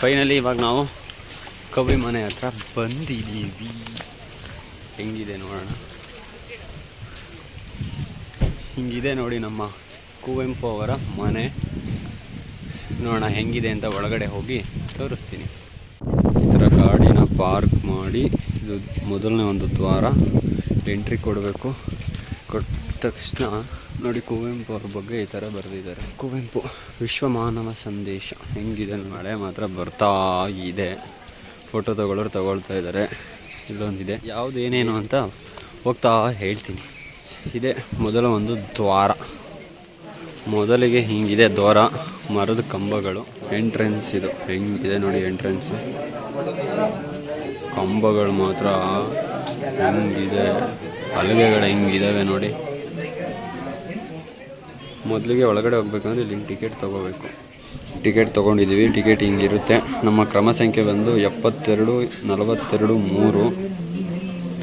Finally ಇವಾಗ ನಾವು ಕವಿ ಮನೆ ಹತ್ರ ಬಂದಿದ್ದೀವಿ. ಹೆಂಗಿದೆ ನೋಡೋಣ. ಹಿಂಗಿದೆ ನೋಡಿ ನಮ್ಮ ಕುವೆಂಪು ಅವರ ಮನೆ. ನೋಡೋಣ ಹೆಂಗಿದೆ ಅಂತ ಒಳಗಡೆ ಹೋಗಿ ತೋರಿಸ್ತೀನಿ. ಈ ಥರ ಗಾಡಿನ ಪಾರ್ಕ್ ಮಾಡಿ, ಇದು ಮೊದಲನೇ ಒಂದು ದ್ವಾರ. ಎಂಟ್ರಿ ಕೊಡಬೇಕು. ಕೊಟ್ಟ ತಕ್ಷಣ ನೋಡಿ ಕುವೆಂಪು ಅವ್ರ ಬಗ್ಗೆ ಈ ಥರ ಬರೆದಿದ್ದಾರೆ. ಕುವೆಂಪು ವಿಶ್ವ ಮಾನವ ಸಂದೇಶ. ಹೆಂಗಿದೆ ಮಳೆ ಮಾತ್ರ ಬರ್ತಾ ಇದೆ. ಫೋಟೋ ತಗೊಳ್ಳೋರು ತಗೊಳ್ತಾ ಇದ್ದಾರೆ. ಇಲ್ಲೊಂದಿದೆ. ಯಾವುದು ಏನೇನು ಅಂತ ಹೋಗ್ತಾ ಹೇಳ್ತೀನಿ. ಇದೆ ಮೊದಲ ಒಂದು ದ್ವಾರ. ಮೊದಲಿಗೆ ಹಿಂಗಿದೆ ದ್ವಾರ, ಮರದ ಕಂಬಗಳು ಎಂಟ್ರೆನ್ಸ್ ಇದು. ಹೆಂಗಿದೆ ನೋಡಿ ಎಂಟ್ರೆನ್ಸ್ ಕಂಬಗಳು ಮಾತ್ರ ಹೆಂಗಿದೆ? ಹಲಗೆಗಳು ಹೆಂಗಿದಾವೆ ನೋಡಿ. ಮೊದಲಿಗೆ ಒಳಗಡೆ ಹೋಗ್ಬೇಕಂದ್ರೆ ಇಲ್ಲಿ ಟಿಕೆಟ್ ತಗೋಬೇಕು. ಟಿಕೆಟ್ ತೊಗೊಂಡಿದ್ದೀವಿ ಟಿಕೆಟ್ ಹಿಂಗಿರುತ್ತೆ. ನಮ್ಮ ಕ್ರಮ ಸಂಖ್ಯೆ ಬಂದು ಎಪ್ಪತ್ತೆರಡು, ನಲವತ್ತೆರಡು, ಮೂರು.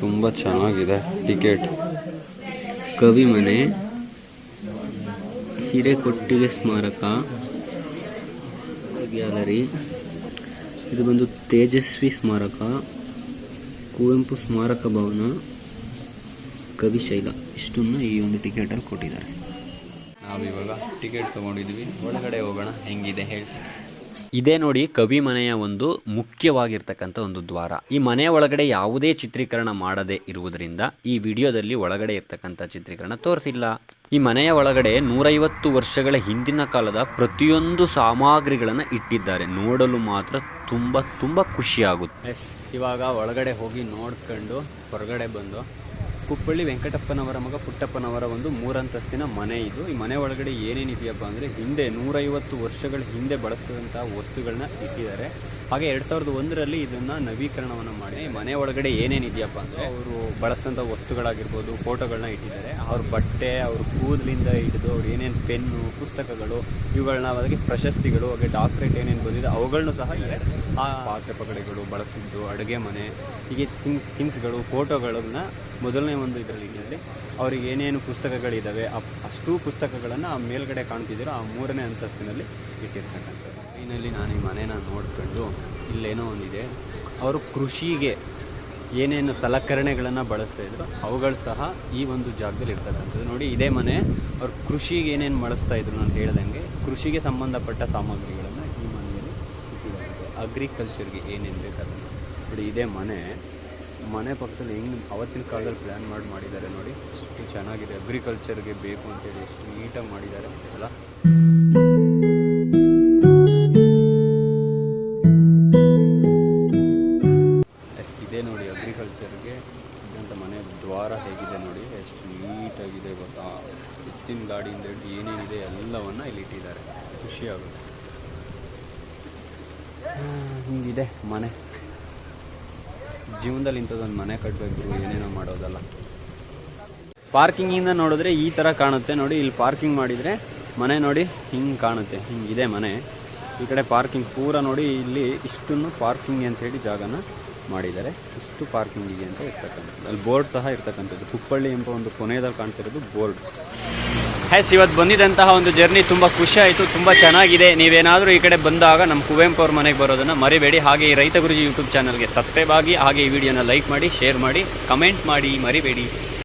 ತುಂಬ ಚೆನ್ನಾಗಿದೆ ಟಿಕೆಟ್ ಕವಿ ಮನೆ, ಹಿರೇಕೊಟ್ಟಿಗೆ ಸ್ಮಾರಕ, ಗ್ಯಾಲರಿ. ಇದು ಬಂದು ತೇಜಸ್ವಿ ಸ್ಮಾರಕ, ಕುವೆಂಪು ಸ್ಮಾರಕ ಭವನ ಕವಿಶೈಲ ಇಷ್ಟನ್ನು ಈ ಒಂದು ಟಿಕೆಟಲ್ಲಿ ಕೊಟ್ಟಿದ್ದಾರೆ. ನಾವಿವಾಗ ಟಿಕೆಟ್ ತೊಗೊಂಡಿದ್ವಿ ಒಳಗಡೆ ಹೋಗೋಣ ಹೆಂಗಿದೆ ಹೇಳ್ತೀನಿ ಇದೇ ನೋಡಿ ಕವಿ ಮನೆಯ ಒಂದು ಮುಖ್ಯವಾಗಿರ್ತಕ್ಕಂಥ ಒಂದು ದ್ವಾರ. ಈ ಮನೆಯ ಒಳಗಡೆ ಯಾವುದೇ ಚಿತ್ರೀಕರಣ ಮಾಡದೇ ಇರುವುದರಿಂದ ಈ ವಿಡಿಯೋದಲ್ಲಿ ಒಳಗಡೆ ಇರ್ತಕ್ಕಂಥ ಚಿತ್ರೀಕರಣ ತೋರಿಸಿಲ್ಲ. ಈ ಮನೆಯ ಒಳಗಡೆ ನೂರೈವತ್ತು ವರ್ಷಗಳ ಹಿಂದಿನ ಕಾಲದ ಪ್ರತಿಯೊಂದು ಸಾಮಗ್ರಿಗಳನ್ನು ಇಟ್ಟಿದ್ದಾರೆ. ನೋಡಲು ಮಾತ್ರ ತುಂಬ ತುಂಬ ಖುಷಿಯಾಗುತ್ತೆ. ಇವಾಗ ಒಳಗಡೆ ಹೋಗಿ ನೋಡ್ಕೊಂಡು ಹೊರಗಡೆ ಬಂದು ಕುಪ್ಪಳ್ಳಿ ವೆಂಕಟಪ್ಪನವರ ಮಗ ಪುಟ್ಟಪ್ಪನವರ ಒಂದು ಮೂರಂತಸ್ತಿನ ಮನೆ ಇದು. ಈ ಮನೆ ಒಳಗಡೆ ಏನೇನಿದೆಯಪ್ಪ ಅಂದರೆ ಹಿಂದೆ ನೂರೈವತ್ತು ವರ್ಷಗಳ ಹಿಂದೆ ಬಳಸಿದಂತಹ ವಸ್ತುಗಳನ್ನ ಇಟ್ಟಿದ್ದಾರೆ. ಹಾಗೆ ಎರಡು ಸಾವಿರದ ಒಂದರಲ್ಲಿ ಇದನ್ನು ನವೀಕರಣವನ್ನು ಮಾಡಿ ಮನೆ ಒಳಗಡೆ ಏನೇನಿದೆಯಪ್ಪ ಅಂದರೆ ಅವರು ಬಳಸಿದಂಥ ವಸ್ತುಗಳಾಗಿರ್ಬೋದು ಫೋಟೋಗಳನ್ನ ಇಟ್ಟಿದ್ದಾರೆ. ಅವ್ರ ಬಟ್ಟೆ, ಅವ್ರ ಕೂದಲಿಂದ ಹಿಡಿದು ಅವ್ರು ಏನೇನು ಪೆನ್ನು, ಪುಸ್ತಕಗಳು ಇವುಗಳನ್ನ ಅದಕ್ಕೆ ಪ್ರಶಸ್ತಿಗಳು, ಹಾಗೆ ಡಾಕ್ಟ್ರೇಟ್ ಏನೇನು ಬಂದಿದೆ ಅವುಗಳನ್ನು ಸಹ ಆ ಪಾತ್ರೆ ಪಗಡೆಗಳು ಬಳಸಿದ್ದು, ಅಡುಗೆ ಮನೆ, ಹೀಗೆ ಥಿಂಗ್, ಥಿಂಗ್ಸ್ಗಳು, ಫೋಟೋಗಳನ್ನ ಮೊದಲನೇ ಒಂದು ಇದರಲ್ಲಿ ಇದರಲ್ಲಿ ಅವ್ರಿಗೆ ಏನೇನು ಪುಸ್ತಕಗಳಿದ್ದಾವೆ ಅಪ್- ಅಷ್ಟೂ ಪುಸ್ತಕಗಳನ್ನು ಆ ಮೇಲ್ಗಡೆ ಕಾಣ್ತಿದ್ದೀರೋ ಆ ಮೂರನೇ ಅಂತಸ್ತಿನಲ್ಲಿ ಇಟ್ಟಿರ್ತಕ್ಕಂಥದ್ದು. ಫೈನಲ್ಲಿ ನಾನು ಈ ಮನೇನ ನೋಡಿಕೊಂಡು ಇಲ್ಲೇನೋ ಒಂದಿದೆ. ಅವರು ಕೃಷಿಗೆ ಏನೇನು ಸಲಕರಣೆಗಳನ್ನು ಬಳಸ್ತಾ ಇದ್ರು ಅವುಗಳು ಸಹ ಈ ಒಂದು ಜಾಗದಲ್ಲಿ ಇರ್ತಕ್ಕಂಥದ್ದು. ನೋಡಿ, ಇದೇ ಮನೆ ಅವ್ರು ಕೃಷಿಗೆ ಏನೇನು ಬಳಸ್ತಾ ಇದ್ರು ಅಂತ ಹೇಳ್ದಂಗೆ ಕೃಷಿಗೆ ಸಂಬಂಧಪಟ್ಟ ಸಾಮಗ್ರಿಗಳನ್ನು ಈ ಮನೆಯಲ್ಲಿ ಇಟ್ಟಿದ್ದಾರೆ. ಅಗ್ರಿಕಲ್ಚರ್ಗೆ ಏನೇನು ಬೇಕಾದ ನೋಡಿ, ಇದೇ ಮನೆ ಮನೆ ಪಕ್ಕದಲ್ಲಿ ಹೆಂಗೆ ಅವತ್ತಿನ ಕಾಲದಲ್ಲಿ ಪ್ಲ್ಯಾನ್ ಮಾಡಿ ಮಾಡಿದ್ದಾರೆ ನೋಡಿ. ಎಷ್ಟು ಚೆನ್ನಾಗಿದೆ ಅಗ್ರಿಕಲ್ಚರ್ಗೆ ಬೇಕು ಅಂತೇಳಿ ಎಷ್ಟು ನೀಟಾಗಿ ಮಾಡಿದ್ದಾರೆ ಅಲ್ಲ. ಎಸ್, ಇದೆ ನೋಡಿ ಅಗ್ರಿಕಲ್ಚರ್ಗೆ ಇದ್ದಂಥ ಮನೆ ದ್ವಾರ ಹೇಗಿದೆ ನೋಡಿ. ಎಷ್ಟು ನೀಟಾಗಿದೆ ಗೊತ್ತಾ. ಎತ್ತಿನ ಗಾಡಿಯಿಂದ ಹಿಡಿದು ಏನೇನಿದೆ ಎಲ್ಲವನ್ನ ಇಲ್ಲಿ ಇಟ್ಟಿದ್ದಾರೆ. ಖುಷಿಯಾಗುತ್ತೆ ಹಿಂಗಿದೆ ಮನೆ. ಜೀವನದಲ್ಲಿ ಇಂಥದ್ದೊಂದು ಮನೆ ಕಟ್ಟಬೇಕು ಏನೇನೋ ಮಾಡೋದಲ್ಲ. ಪಾರ್ಕಿಂಗಿಂದ ನೋಡಿದ್ರೆ ಈ ಥರ ಕಾಣುತ್ತೆ. ನೋಡಿ, ಇಲ್ಲಿ ಪಾರ್ಕಿಂಗ್ ಮಾಡಿದರೆ ಮನೆ ನೋಡಿ ಹಿಂಗೆ ಕಾಣುತ್ತೆ. ಹಿಂಗಿದೆ ಮನೆ. ಈ ಕಡೆ ಪಾರ್ಕಿಂಗ್ ಪೂರ ನೋಡಿ ಇಲ್ಲಿ ಇಷ್ಟನ್ನು ಪಾರ್ಕಿಂಗ್ ಅಂತ ಹೇಳಿ ಜಾಗನ ಮಾಡಿದ್ದಾರೆ. ಇಷ್ಟು ಪಾರ್ಕಿಂಗಿಗೆ ಅಂತ ಇರ್ತಕ್ಕಂಥದ್ದು. ಅಲ್ಲಿ ಬೋರ್ಡ್ ಸಹ ಇರ್ತಕ್ಕಂಥದ್ದು. ಕುಪ್ಪಳ್ಳಿ ಎಂಬ ಒಂದು ಕೊನೆಯದಲ್ಲಿ ಕಾಣ್ತಿರೋದು ಬೋರ್ಡ್. ಹ್ಯಾಸ್ ಇವತ್ತು ಬಂದಿದ್ದಂತಹ ಒಂದು ಜರ್ನಿ ತುಂಬ ಖುಷಿ ಆಯಿತು ತುಂಬ ಚೆನ್ನಾಗಿದೆ. ನೀವೇನಾದರೂ ಈ ಕಡೆ ಬಂದಾಗ ನಮ್ಮ ಕುವೆಂಪು ಅವ್ರ ಮನೆಗೆ ಬರೋದನ್ನು ಮರಿಬೇಡಿ. ಹಾಗೆ ಈ ರೈತ ಗುರುಜಿ ಯೂಟ್ಯೂಬ್ ಚಾನಲ್ಗೆ ಸಬ್ಸ್ಕ್ರೈಬ್ ಆಗಿ, ಹಾಗೆ ಈ ವಿಡಿಯೋನ ಲೈಕ್ ಮಾಡಿ ಶೇರ್ ಮಾಡಿ ಕಮೆಂಟ್ ಮಾಡಿ ಮರಿಬೇಡಿ.